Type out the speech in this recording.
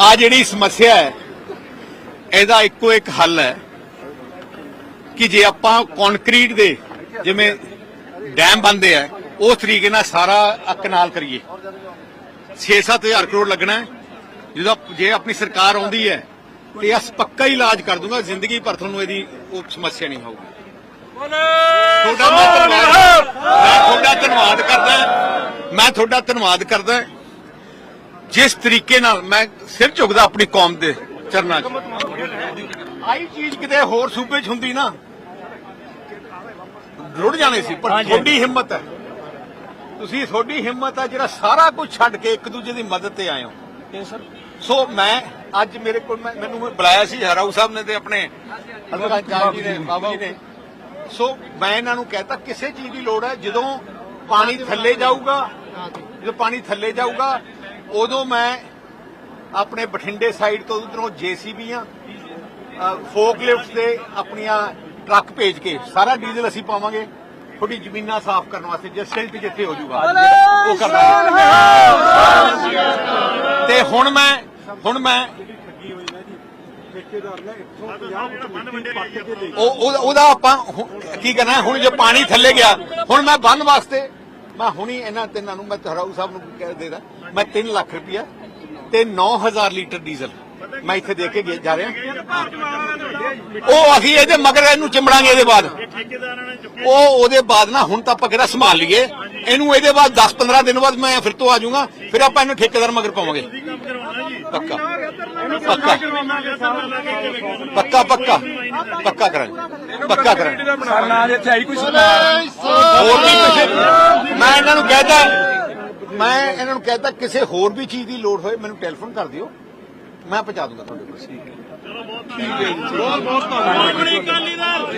ਆ ਜਿਹੜੀ ਸਮੱਸਿਆ ਹੈ, ਇਹਦਾ ਇੱਕੋ ਇੱਕ ਹੱਲ ਹੈ ਕਿ ਜੇ ਆਪਾਂ ਕੰਕਰੀਟ ਦੇ ਜਿਵੇਂ ਡੈਮ ਬੰਦੇ ਆ, ਉਸ ਤਰੀਕੇ ਨਾਲ ਸਾਰਾ ਆ ਕਨਾਲ ਕਰੀਏ। 6-7000 ਕਰੋੜ ਲੱਗਣਾ ਜਦੋਂ ਜੇ ਆਪਣੀ ਸਰਕਾਰ ਆਉਂਦੀ ਹੈ, ਤੇ ਇਸ ਪੱਕਾ ਹੀ ਇਲਾਜ ਕਰ ਦੂੰਗਾ, ਜ਼ਿੰਦਗੀ ਭਰ ਤੁਹਾਨੂੰ ਇਹਦੀ ਉਹ ਸਮੱਸਿਆ ਨਹੀਂ ਹੋਊਗੀ। ਤੁਹਾਡਾ ਮੈਂ ਧੰਨਵਾਦ ਕਰਦਾ, ਮੈਂ ਤੁਹਾਡਾ ਧੰਨਵਾਦ ਕਰਦਾ। ਜਿਸ ਤਰੀਕੇ ਨਾਲ ਮੈਂ ਸਿਰ ਝੁਕਦਾ ਆਪਣੀ ਕੌਮ ਦੇ ਚਰਨਾਂ 'ਚ। ਆਈ ਚੀਜ਼ ਕਿਤੇ ਹੋਰ ਸੂਬੇ 'ਚ ਹੁੰਦੀ ਨਾ ਰੁੜ ਜਾਣੇ ਸੀ ਪਰ ਤੁਹਾਡੀ ਹਿੰਮਤ ਹੈ। ਤੁਸੀਂ ਤੁਹਾਡੀ ਹਿੰਮਤ ਹੈ ਜਿਹੜਾ ਸਾਰਾ ਕੁਝ ਛੱਡ ਕੇ ਇੱਕ ਦੂਜੇ ਦੀ ਮਦਦ ਤੇ ਆਏ ਹੋ। ਸੋ ਮੈਂ ਅੱਜ ਮੇਰੇ ਕੋਲ ਮੈਨੂੰ ਬੁਲਾਇਆ ਸੀ ਹਰਾਉ ਸਾਹਿਬ ਨੇ ਤੇ ਆਪਣੇ ਹਰਮਕਾਲ ਜੀ ਨੇ ਬਾਬੂ ਜੀ ਨੇ। ਸੋ ਮੈਂ ਇਹਨਾਂ ਨੂੰ ਕਹਤਾ ਕਿਸੇ ਚੀਜ਼ ਦੀ ਲੋੜ ਹੈ ਜਦੋਂ ਪਾਣੀ ਥੱਲੇ ਜਾਊਗਾ ਜਦੋਂ ਪਾਣੀ ਥੱਲੇ ਜਾਊਗਾ ਉਦੋਂ ਮੈਂ ਆਪਣੇ ਬਠਿੰਡੇ ਸਾਈਡ ਤੋਂ ਉਧਰੋਂ ਜੀਸੀਬੀਆਂ ਫੋਕ ਲਿਫਟ ਤੇ ਆਪਣੀਆਂ ਟਰੱਕ ਭੇਜ ਕੇ ਸਾਰਾ ਡੀਜ਼ਲ ਅਸੀਂ ਪਾਵਾਂਗੇ। ਤੁਹਾਡੀ ਜ਼ਮੀਨਾਂ ਸਾਫ਼ ਕਰਨ ਵਾਸਤੇ ਜੇ ਸਿਲਟ ਜਿੱਥੇ ਹੋ ਜਾਊਗਾ ਉਹ ਕਰਨਾ ਤੇ ਹੁਣ ਮੈਂ ਹੁਣ ਮੈਂ ਉਹ ਉਹ- ਉਹਦਾ ਆਪਾਂ ਕੀ ਕਰਨਾ? ਹੁਣ ਜੇ ਪਾਣੀ ਥੱਲੇ ਗਿਆ ਹੁਣ ਮੈਂ ਬੰਨ ਵਾਸਤੇ ਮੈਂ ਹੁਣੀ ਇਹਨਾਂ ਤਿੰਨਾਂ ਨੂੰ ਮੈਂ ਹਰਾਊ ਸਾਹਿਬ ਨੂੰ ਕਹਿ ਦੇਦਾ। ਮੈਂ 3 ਲੱਖ ਰੁਪਇਆ ਤੇ 9000 ਲੀਟਰ ਡੀਜ਼ਲ ਮੈਂ ਇੱਥੇ ਦੇ ਕੇ ਜਾ ਰਿਹਾ। ਉਹ ਅਸੀਂ ਇਹਦੇ ਮਗਰ ਇਹਨੂੰ ਚਿੰਬੜਾਂਗੇ ਇਹਦੇ ਬਾਅਦ। ਉਹ ਉਹਦੇ ਬਾਅਦ ਨਾ ਹੁਣ ਤਾਂ ਆਪਾਂ ਕਿਹੜਾ ਸੰਭਾਲ ਲਈਏ। ਇਹਨੂੰ ਇਹਦੇ ਬਾਅਦ 10-15 ਦਿਨ ਬਾਅਦ ਮੈਂ ਫਿਰ ਤੋਂ ਆ ਜਾਊਂਗਾ। ਫਿਰ ਆਪਾਂ ਇਹਨੂੰ ਠੇਕੇਦਾਰ ਮਗਰ ਪਾਵਾਂਗੇ। ਪੱਕਾ। ਪੱਕਾ। ਪੱਕਾ ਪੱਕਾ। ਪੱਕਾ ਕਰਾਂਗੇ। ਪੱਕਾ ਕਰਾਂਗੇ। ਨਾ ਇੱਥੇ ਆਈ ਕੋਈ ਕਿਸੇ ਮੈਂ ਇਹਨਾਂ ਨੂੰ ਕਹਿਤਾ ਮੈਂ ਇਹਨਾਂ ਨੂੰ ਕਹਿਤਾ ਕਿਸੇ ਹੋਰ ਵੀ ਚੀਜ਼ ਦੀ ਲੋੜ ਹੋਏ ਮੈਨੂੰ ਟੈਲੀਫੋਨ ਕਰ ਦਿਓ। ਮੈਂ ਪਹੁੰਚਾ ਦੂੰਗਾ ਤੁਹਾਡੇ ਕੋਲ। ਬਹੁਤ ਬਹੁਤ ਧੰਨਵਾਦ।